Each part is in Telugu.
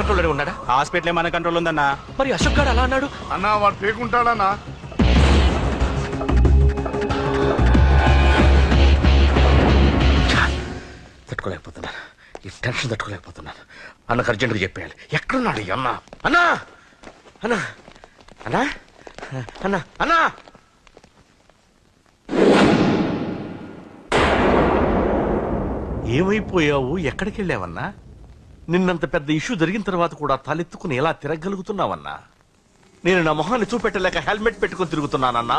కంట్రోల్లోనే ఉన్నాడా? హాస్పిటల్ మన కంట్రోల్ ఉందన్నా మరి అశోక్ గారు అలా అన్నాడు? అన్నా వాడు పేకుంటాడన్నా. తట్టుకోలేకపోతున్నాను. ఈ టెన్షన్ తట్టుకోలేకపోతున్నాను. అన్నకు అర్జెంట్గా చెప్పేయాలి. ఎక్కడున్నాడు ఈ అన్న? అన్నా! అన్నా! అన్నా! అన్నా! అన్నా! ఏమైపోయావు? ఎక్కడికి వెళ్ళావన్నా నిన్నంత పెద్ద ఇష్యూ జరిగిన తర్వాత కూడా తలెత్తుకుని ఎలా తిరగలుగుతున్నావన్నా నేను నా మొహాన్ని చూపెట్టలేక హెల్మెట్ పెట్టుకుని తిరుగుతున్నానన్నా?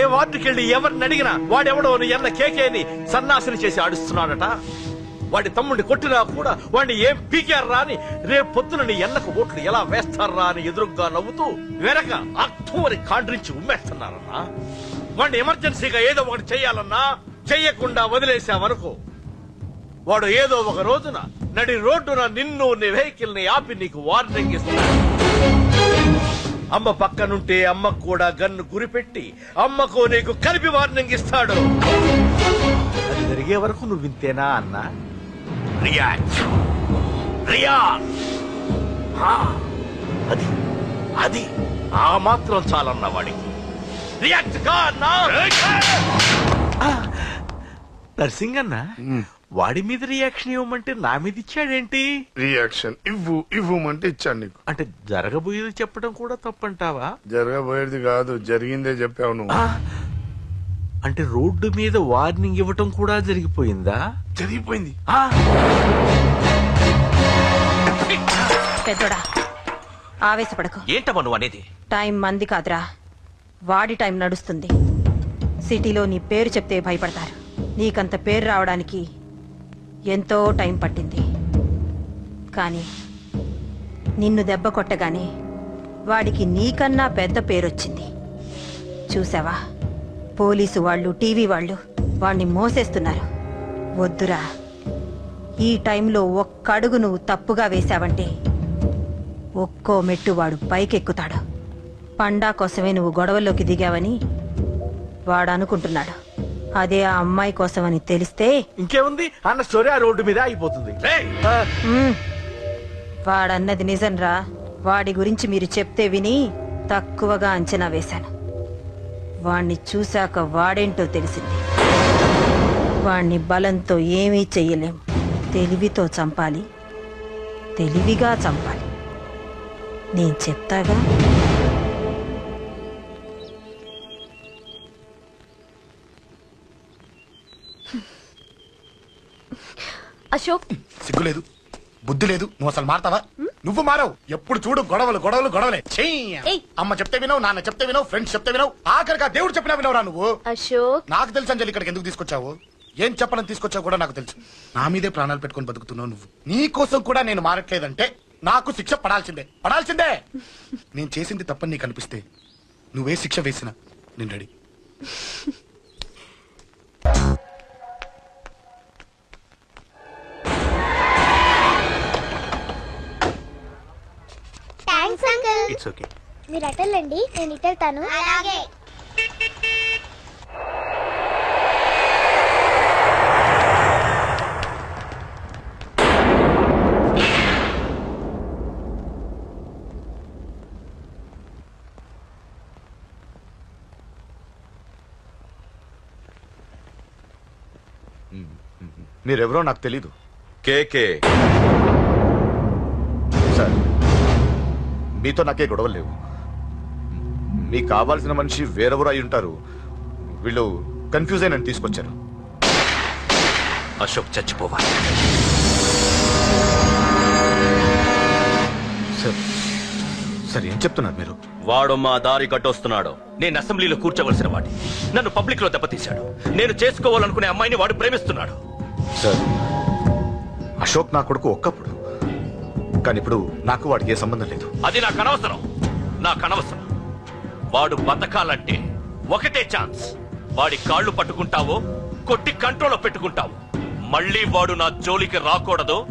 ఏ వార్డుకెళ్ళి ఎవరిని అడిగినా వాడెవడో ఎన్న కేకేని సన్నాసిని చేసి ఆడిస్తున్నాడట. వాడి తమ్ముడిని కొట్టినా కూడా వాడిని ఏం పీకారా అని రేపు పొద్దున నీ ఎన్నకు ఓట్లు ఎలా వేస్తారా అని ఎదురుగ్గా నవ్వుతూ వెనక అక్టోబరి కాండ్రించి ఉమ్మేస్తున్నారన్నా? వాడిని ఎమర్జెన్సీగా ఏదో ఒకటి చేయాలన్నా చెయ్యకుండా వదిలేసావనుకో వాడు ఏదో ఒక రోజున నడి రోడ్డున నిన్ను నీ వెహికల్ని ఆపి నీకు వార్నింగ్ ఇస్తాడు అమ్మ పక్కనుంటే అమ్మకు కూడా గన్ను గురిపెట్టి అమ్మకు నీకు కలిపి వార్నింగ్ ఇస్తాడు. అది జరిగే వరకు నువ్వు వింతేనా అన్నా? అది అది ఆ మాత్రం చాలన్న వాడికి. రియాక్ట్ కా నర్సింగ్ అన్న వాడి మీద రియాక్షన్ ఇవ్వమంటే నా మీద ఇచ్చాడేంటి? రియాక్షన్ ఇవ్వు ఇవ్వమంటే ఇచ్చాను నీకు. అంటే జరగబోయేది చెప్పడం కూడా తప్పంటావా? జరగబోయేది కాదు జరిగిందే చెప్పావు నువ్వు. అంటే రోడ్డు మీద వార్నింగ్ ఇవ్వటం కూడా జరిగిపోయిందా? జరిగిపోయింది. ఆ, పెద్దోడా ఆవేశపడకు. ఏంటమ్మా నువ్వు అనేది? టైం మంది కాదురా. వాడి టైం నడుస్తుంది. సిటీలో నీ పేరు చెప్తే భయపడతారు. నీకంత పేరు రావడానికి ఎంతో టైం పట్టింది. కానీ నిన్ను దెబ్బ కొట్టగానే వాడికి నీకన్నా పెద్ద పేరొచ్చింది. చూసావా? పోలీసు వాళ్ళు టీవీ వాళ్ళు వాణ్ణి మోసేస్తున్నారు. వద్దురా. ఈ టైంలో ఒక్కడుగు నువ్వు తప్పుగా వేశావంటే ఒక్కో మెట్టు వాడు పైకెక్కుతాడు. పండా కోసమే నువ్వు గొడవల్లోకి దిగావని వాడు అనుకుంటున్నాడు అదే ఆ అమ్మాయి కోసమని తెలిస్తే ఇంకేముంది? అన్న స్టోరీ ఆ రోడ్డు మీద అయిపోతుంది మ్మ్, వాడన్నది నిజంరా. వాడి గురించి మీరు చెప్తే విని తక్కువగా అంచనా వేశాను. వాణ్ణి చూశాక వాడేంటో తెలిసింది. వాణ్ణి బలంతో ఏమీ చెయ్యలేం. తెలివితో చంపాలి. తెలివిగా చంపాలి. నేను చెప్తాగా? అశోక్. సిగ్గులేదు. బుద్ధి లేదు నువ్వు అసలు మారతావా? నువ్వు మారవు. ఎప్పుడు చూడు గొడవలు గొడవలు గొడవలే. చెయ్యి. అమ్మ చెప్తే వినవు నాన్న చెప్తే వినవు ఫ్రెండ్స్ చెప్తే వినవు. ఆఖరిగా దేవుడు చెప్పినా వినవురా నువ్వు? అశోక్. నాకు తెలుసు అంజలి ఇక్కడికి ఎందుకు తీసుకొచ్చావు? ఏం చెప్పనని తీసుకొచ్చావు కూడా నాకు తెలుసు. నా మీదే ప్రాణాలు పెట్టుకొని బతుకుతున్నావు నువ్వు. నీ కోసం కూడా నేను మారట్లేదంటే నాకు శిక్ష పడాల్సిందే. పడాల్సిందే! నేను చేసింది తప్పని నీకు అనిపిస్తే నువ్వే శిక్ష వేసినా నేను ready. Thanks uncle it's okay మీరు అటెళ్ళండి నేను ఇటెళ్తాను. అలాగే. మీరెవరో నాకు తెలీదు. కేకే మీతో నాకే గొడవలు లేవు. మీకు కావాల్సిన మనిషి వేరెవరో అయి ఉంటారు. వీళ్ళు కన్ఫ్యూజ్ అయిన తీసుకొచ్చారు. అశోక్ చచ్చిపోవాలి. సార్ సార్ ఏం చెప్తున్నారు మీరు? వాడు మా దారి కట్టొస్తున్నాడు. నేను అసెంబ్లీలో కూర్చోవలసిన వాడి నన్ను పబ్లిక్లో దెబ్బతీశాడు. నేను చేసుకోవాలనుకునే అమ్మాయిని వాడు ప్రేమిస్తున్నాడు. సార్ అశోక్ నా కొడుకు ఒక్కప్పుడు కానీ ఇప్పుడు నాకు వాడికి ఏ సంబంధం లేదు. అది నాకు అనవసరం. నాకు అనవసరం. వాడు బతకాలంటే ఒకటే ఛాన్స్. వాడి కాళ్ళు పట్టుకుంటావో కొట్టి కంట్రోల్లో పెట్టుకుంటావు. మళ్ళీ వాడు నా జోలికి రాకూడదు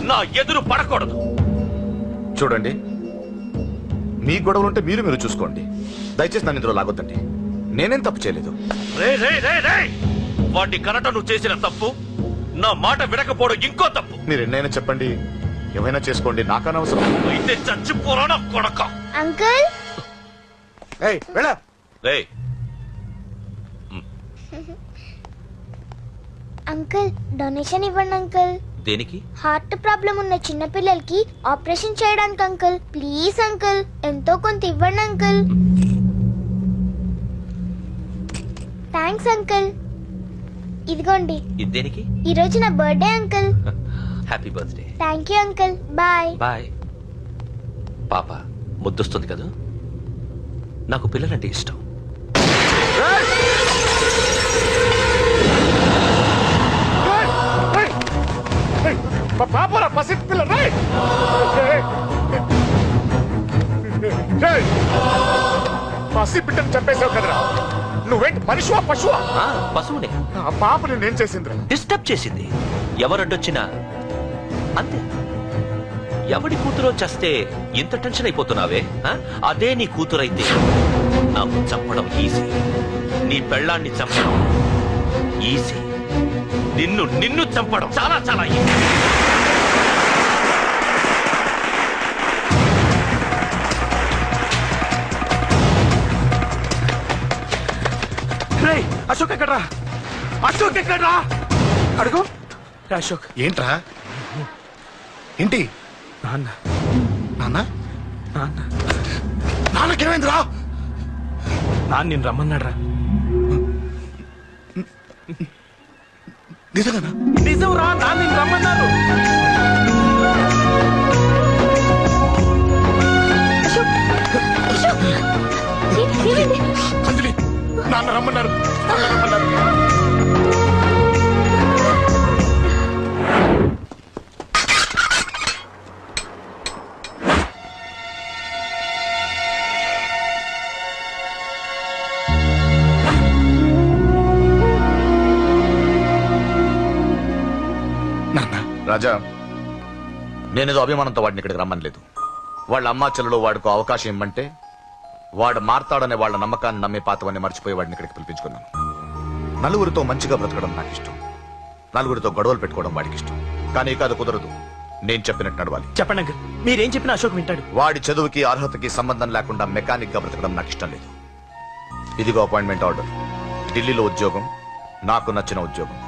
నా ఎదురు పడకూడదు. చూడండి మీ గొడవలుంటే మీరు మీరు చూసుకోండి. దయచేసి నన్ను ఇందులో లాగొద్దండి. నేనేం తప్పు చేయలేదు. వాడిని కనట నువ్వు చేసిన తప్పు నా మాట వినకపోవడం ఇంకో తప్పు. మీరు ఎన్నైనా చెప్పండి. ఏమైనా చేసుకోండి నాకు అనవసరం అయితే చచ్చిపోరా నా కొడక? అంకుల్? ఏయ్ వెళ్ళ. రేయ్. అంకుల్ డొనేషన్ ఇవ్వండి అంకుల్. దేనికి? హార్ట్ ప్రాబ్లం ఉన్న చిన్న పిల్లలకి ఆపరేషన్ చేయడానికి అంకుల్. Please uncle. ఎంతో కొంత ఇవ్వండి అంకుల్. Thanks uncle. ఇదిగోండి. ఇది దేనికి? ఈ రోజు నా birthday uncle. Happy birthday thank you uncle bye bye పాప ముద్దొస్తుంది కదా? నాకు పిల్లలంటే ఇష్టం. పాపరా పసి పిల్ల! పసి బిడ్డను చంపేశావు కదరా నువ్వేంటి మనిషివా పశువా? పశువునే. ఆ పాపని నేను చేసిందిరా? డిస్టర్బ్ చేసింది. ఎవరడ్డొచ్చినా అంతే. ఎవడి కూతురో చస్తే ఇంత టెన్షన్ అయిపోతున్నావే ఆ? అదే నీ కూతురైతే. నాకు చంపడం ఈజీ. నీ పెళ్ళాన్ని చంపడం ఈజీ. నిన్ను నిన్ను చంపడం చాలా చాలా ఈజీ. అశోక్ ఎక్కడ్రా? అశోక్ ఎక్కడ్రా? అడుగు. అశోక్. ఏంట్రా? ఏంటి? నాన్న. నాన్న? నాన్న. నాన్నకేమైందిరా? నాన్న నేను రమ్మన్నాడ్రా. నిజంగానా? నిజం రా నాన్న నేను రమ్మన్నారు రాజా నేనేదో అభిమానంతో వాడిని ఇక్కడికి రమ్మనలేదు వాళ్ళ అమ్మా చెల్లెలు వాడికి అవకాశం ఇమ్మంటే వాడు మారతాడనే వాళ్ళ నమ్మకాన్ని నమ్మే పాతవన్నీ మర్చిపోయి వాడిని ఇక్కడికి పిలిపించుకున్నాను. నలుగురితో మంచిగా బ్రతకడం నాకు ఇష్టం నలుగురితో గొడవలు పెట్టుకోవడం వాడికి ఇష్టం కానీ కాదు కుదరదు. నేను చెప్పినట్టు నడవాలి. చెప్పండి అంకుల్. మీరేం చెప్పినా అశోక్ వింటాడు. వాడి చదువుకి అర్హతకి సంబంధం లేకుండా మెకానిక్గా బ్రతకడం నాకు ఇష్టం లేదు. ఇదిగో అపాయింట్మెంట్ ఆర్డర్. ఢిల్లీలో ఉద్యోగం నాకు నచ్చిన ఉద్యోగం.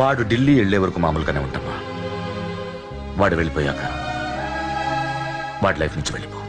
వాడు ఢిల్లీ వెళ్ళే వరకు మామూలుగానే ఉంటామా? వాడు వెళ్ళిపోయాక వాడి లైఫ్ నుంచి వెళ్ళిపో.